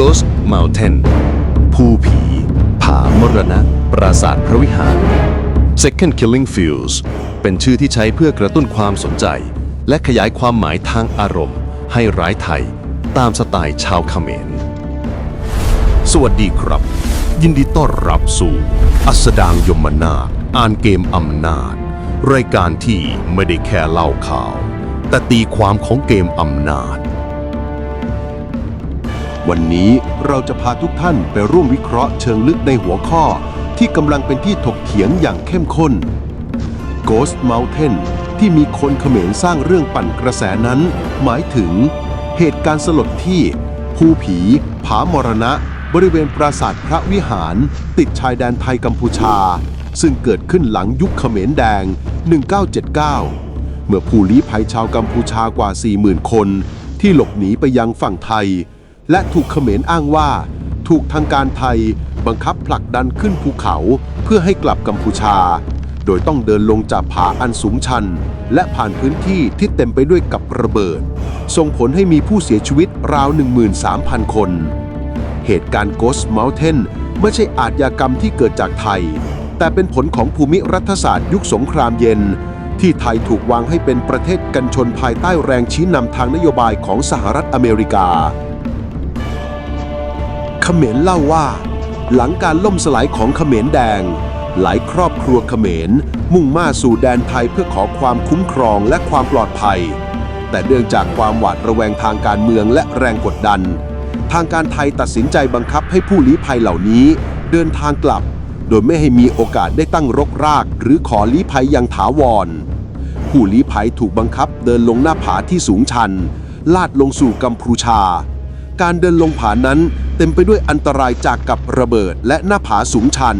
Ghost Mountain ภูผี ผามรณะ ปราสาทพระวิหาร Second Killing Fields เป็นชื่อที่ใช้เพื่อกระตุ้นความสนใจ และขยายความหมายทางอารมณ์ ให้ร้ายไทย ตามสไตล์ชาวเขมร สวัสดีครับ ยินดีต้อนรับสู่ อัสดางยมนาถอ่านเกมอำนาจ รายการที่ไม่ได้แค่เล่าข่าว แต่ตีความของเกมอำนาจ วันนี้เราจะพาทุกท่านไปร่วมวิเคราะห์เชิงลึกในหัวข้อ ที่กำลังเป็นที่ถกเถียงอย่างเข้มข้น Ghost Mountain ที่มีคนเขมรสร้างเรื่องปั่นกระแสนั้น หมายถึง เหตุการณ์สลดที่ภูผี ผามรณะ บริเวณปราสาทพระวิหาร ติดชายแดนไทยกัมพูชา ซึ่งเกิดขึ้นหลังยุคเขมรแดง 1979 เมื่อผู้ลี้ภัยชาวกัมพูชากว่า 40,000 คน ที่หลบหนีไปยังฝั่งไทย และถูกเขมรอ้างว่า ถูกทางการไทยบังคับผลักดันขึ้นภูเขาเพื่อให้กลับกัมพูชา โดยต้องเดินลงจากผาอันสูงชัน และผ่านพื้นที่ที่เต็มไปด้วยกับระเบิด ส่งผลให้มีผู้เสียชีวิตราว 13,000 คน เหตุการณ์ Ghost Mountain ไม่ใช่อาชญากรรมที่เกิดจากไทย แต่เป็นผลของภูมิรัฐศาสตร์ยุคสงครามเย็น ที่ไทยถูกวางให้เป็นประเทศกันชนภายใต้แรงชี้นำทางนโยบายของสหรัฐอเมริกา เขมรเล่าว่า หลังการล่มสลายของเขมรแดง หลายครอบครัวเขมร มุ่งมาสู่แดนไทยเพื่อขอความคุ้มครองและความปลอดภัย แต่เนื่องจากความหวาดระแวงทางการเมืองและแรงกดดัน ทางการไทยตัดสินใจบังคับให้ผู้ลี้ภัยเหล่านี้ เดินทางกลับ โดยไม่ให้มีโอกาสได้ตั้งรกราก หรือขอลี้ภัยอย่างถาวร ผู้ลี้ภัยถูกบังคับเดินลงหน้าผาที่สูงชันลาดลงสู่กัมพูชา การเดินลงผานั้น เต็มไปด้วยอันตรายจากกับระเบิดและหน้าผาสูงชัน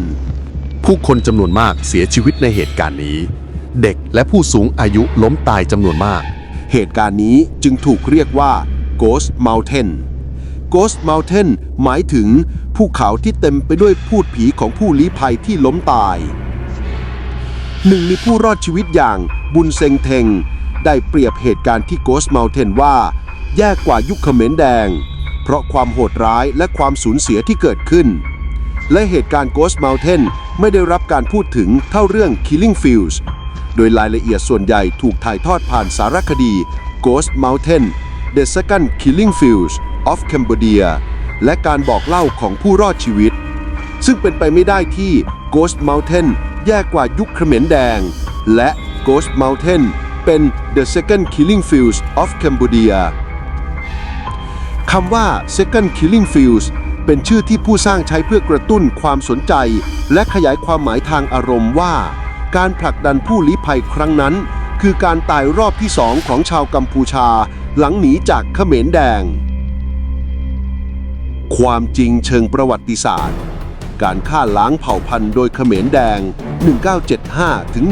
ผู้คนจำนวนมากเสียชีวิตในเหตุการณ์นี้ เด็กและผู้สูงอายุล้มตายจำนวนมาก เหตุการณ์นี้จึงถูกเรียกว่า Ghost Mountain Ghost Mountain หมายถึงภูเขาที่เต็มไปด้วยพูดผีของผู้ลี้ภัยที่ล้มตาย หนึ่งในผู้รอดชีวิตอย่างบุญเซงเทง ได้เปรียบเหตุการณ์ที่ Ghost Mountain ว่า แย่กว่ายุคเขมรแดง เพราะความโหดร้ายและความสูญเสียที่เกิดขึ้น และเหตุการณ์ Ghost Mountain ไม่ได้รับการพูดถึงเท่าเรื่อง Killing Fields โดยรายละเอียดส่วนใหญ่ถูกถ่ายทอดผ่านสารคดี Ghost Mountain The Second Killing Fields of Cambodia และการบอกเล่าของผู้รอดชีวิต ซึ่งเป็นไปไม่ได้ที่ Ghost Mountain แย่กว่ายุคเขมรแดง และ Ghost Mountain เป็น The Second Killing Fields of Cambodia คำว่า Second Killing Fields เป็นชื่อที่ผู้สร้างใช้เพื่อกระตุ้นความสนใจ และขยายความหมายทางอารมณ์ว่า การผลักดันผู้ลี้ภัยครั้งนั้น คือการตายรอบที่สองของชาวกัมพูชา หลังหนีจากเขมรแดง ความจริงเชิงประวัติศาสตร์ การฆ่าล้างเผ่าพันธุ์โดยเขมรแดง 1975 ถึง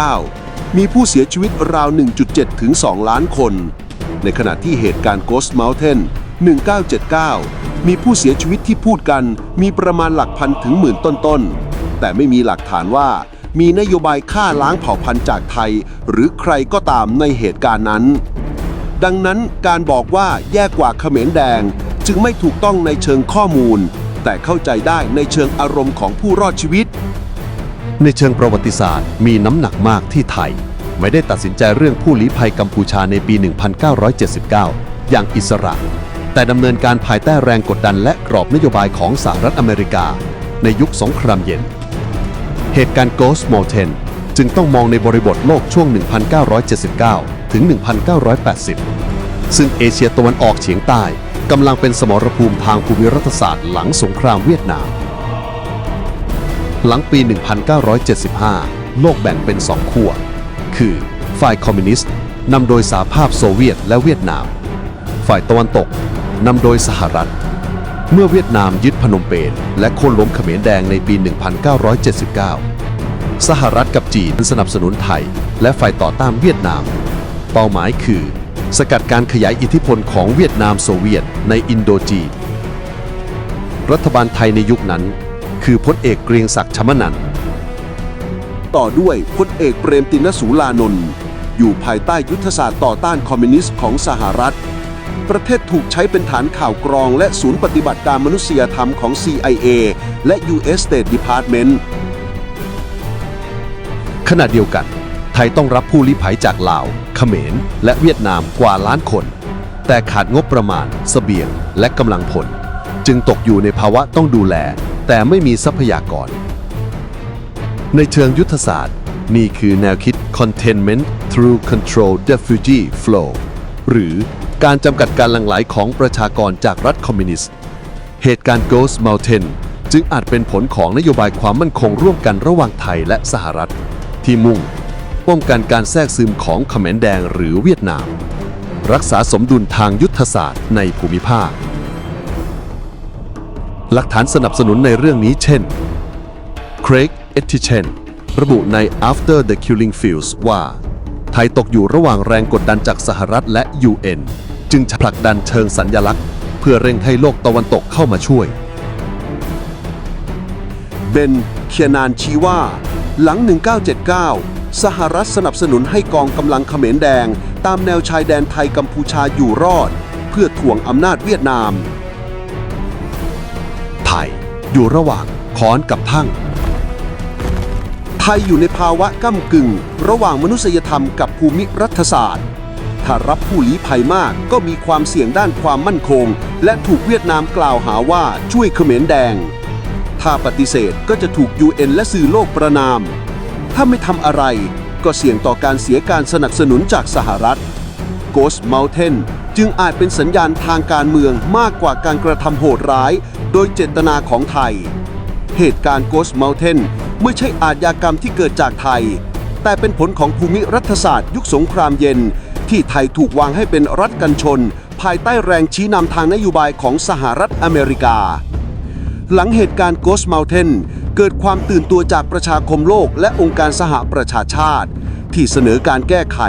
1979 มีผู้เสียชีวิตราว 1.7 ถึง 2 ล้านคน ในขณะที่เหตุการณ์ Ghost Mountain 1979 มีผู้เสียชีวิตที่พูดกันมีประมาณหลักพันถึงหมื่นต้นๆ แต่ไม่มีหลักฐานว่ามีนโยบายฆ่าล้างเผ่าพันธุ์จากไทย หรือใครก็ตามในเหตุการณ์นั้น ดังนั้นการบอกว่าแย่กว่าเขมรแดง จึงไม่ถูกต้องในเชิงข้อมูล แต่เข้าใจได้ในเชิงอารมณ์ของผู้รอดชีวิต ในเชิงประวัติศาสตร์ มีน้ำหนักมากที่ไทย ไม่ได้ตัดสินใจเรื่องผู้ลี้ภัยกัมพูชาในปี 1979 อย่างอิสระ แต่ดำเนินการภายใต้แรงกดดันและกรอบนโยบายของสหรัฐอเมริกา ในยุคสงครามเย็น เหตุการณ์ Ghost Mountain จึงต้องมองในบริบทโลกช่วง 1979 ถึง 1980 ซึ่งเอเชียตะวันออกเฉียงใต้กำลังเป็นสมรภูมิทางภูมิรัฐศาสตร์หลังสงครามเวียดนาม หลังปี 1975 โลกแบ่งเป็นสองขั้ว คือ ฝ่ายคอมมิวนิสต์นำโดยสหภาพโซเวียตและเวียดนาม ฝ่ายตะวันตก นำโดยสหรัฐ เมื่อเวียดนามยึดพนมเปญและโค่นล้มเขมรแดงในปี 1979 สหรัฐกับจีนสนับสนุนไทย และฝ่ายต่อต้านเวียดนาม เป้าหมายคือ สกัดการขยายอิทธิพลของเวียดนามโซเวียตในอินโดจีน รัฐบาลไทยในยุคนั้น คือพลเอกเกรียงศักดิ์ชมนันท์ต่อด้วยพลเอกเปรมตินสูลานนท์อยู่ภายใต้ยุทธศาสตร์ต่อต้านคอมมิวนิสต์ของสหรัฐ ประเทศถูกใช้เป็นฐานข่าวกรอง และศูนย์ปฏิบัติการมนุษยธรรมของ CIA และ U.S. State Department ขณะเดียวกัน ไทยต้องรับผู้ลี้ภัยจากลาว เขมร และเวียดนามกว่าล้านคน แต่ขาดงบประมาณเสบียง และกำลังพล จึงตกอยู่ในภาวะต้องดูแล แต่ไม่มีทรัพยากร ในเชิงยุทธศาสตร์ นี่คือแนวคิด containment through control refugee flow หรือ การจำกัดการหลั่งไหลของประชากรจากรัฐคอมมิวนิสต์ เหตุการณ์ Ghost Mountain จึงอาจเป็นผลของนโยบายความมั่นคงร่วมกันระหว่างไทยและสหรัฐ ที่มุ่ง ป้องกันการแทรกซึมของเขมรแดงหรือเวียดนาม รักษาสมดุลทางยุทธศาสตร์ในภูมิภาค หลักฐานสนับสนุนในเรื่องนี้เช่น Craig e t i c h e n ระบุใน After the Killing Fields ว่า ไทยตกอยู่ระหว่างแรงกดดันจากสหรัฐและ UN จึงผลักดันเชิงสัญญลักษณ์ เพื่อเร่งให้โลกตะวันตกเข้ามาช่วย เบนเคียนานชี้ว่า หลัง 1979 สหรัฐสนับสนุนให้กองกำลังเขมรแดง ตามแนวชายแดนไทยกัมพูชาอยู่รอด เพื่อถ่วงอำนาจเวียดนาม ไทยอยู่ระหว่างค้อนกับทั้ง ไทยอยู่ในภาวะก้ำกึ่ง ระหว่างมนุษยธรรมกับภูมิรัฐศาสตร์ ถ้ารับผู้ลี้ภัยมากก็มีความเสี่ยงด้านความมั่นคง และถูกเวียดนามกล่าวหาว่าช่วยเขมรแดง ถ้าปฏิเสธก็จะถูก UN และสื่อโลกประนาม ถ้าไม่ทำอะไรก็เสี่ยงต่อการเสียการสนับสนุนจากสหรัฐ Ghost Mountain จึงอาจเป็นสัญญาณทางการเมืองมากกว่าการกระทำโหดร้าย โดยเจตนาของไทย เหตุการณ์ Ghost Mountain ไม่ใช่อาชญากรรมที่เกิดจากไทย แต่เป็นผลของภูมิรัฐศาสตร์ ยุคสงครามเย็น ที่ไทยถูกวางให้เป็นรัฐกันชน ภายใต้แรงชี้นำทางนโยบายของสหรัฐอเมริกา หลังเหตุการณ์ Ghost Mountain เกิดความตื่นตัวจากประชาคมโลกและองค์การสหประชาชาติ ที่เสนอการแก้ไข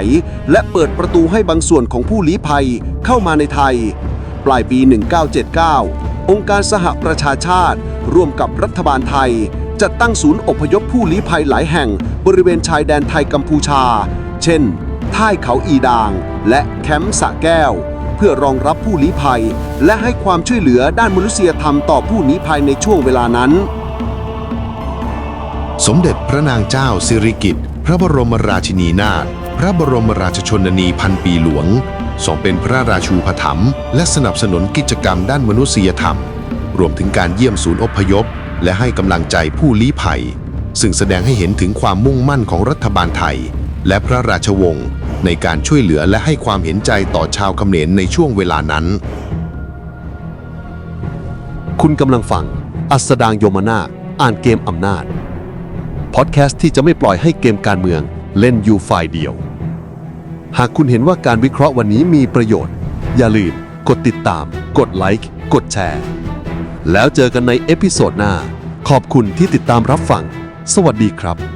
และเปิดประตูให้บางส่วนของผู้ลี้ภัยเข้ามาในไทย ปลายปี 1979 องค์การสหประชาชาติ ร่วมกับรัฐบาลไทย จัดตั้งศูนย์อพยพผู้ลี้ภัยหลายแห่งบริเวณชายแดนไทยกัมพูชา เช่นท่ายเขาอีดาง และแคมป์สะแก้ว เพื่อรองรับผู้ลี้ภัย และให้ความช่วยเหลือด้านมนุษยธรรมต่อผู้ลี้ภัยในช่วงเวลานั้น สมเด็จพระนางเจ้าสิริกิติ์พระบรมราชินีนาถพระบรมราชชนนีพันปีหลวงทรงเป็นพระราชูปถัมภ์และสนับสนุนกิจกรรมด้านมนุษยธรรม รวมถึงการเยี่ยมศูนย์อพยพ และให้กำลังใจผู้ลี้ภัย ซึ่งแสดงให้เห็นถึงความมุ่งมั่นของรัฐบาลไทย และพระราชวงศ์ในการช่วยเหลือและให้ความเห็นใจต่อชาวเขมรในช่วงเวลานั้น คุณกำลังฟัง อัสดางโยมนาอ่านเกมอำนาจ พอดแคสต์ที่จะไม่ปล่อยให้เกมการเมืองเล่นอยู่ฝ่ายเดียว หากคุณเห็นว่าการวิเคราะห์วันนี้มีประโยชน์ อย่าลืมกดติดตาม กดไลค์ กดแชร์ แล้วเจอกันในเอพิโซดหน้า ขอบคุณที่ติดตามรับฟัง สวัสดีครับ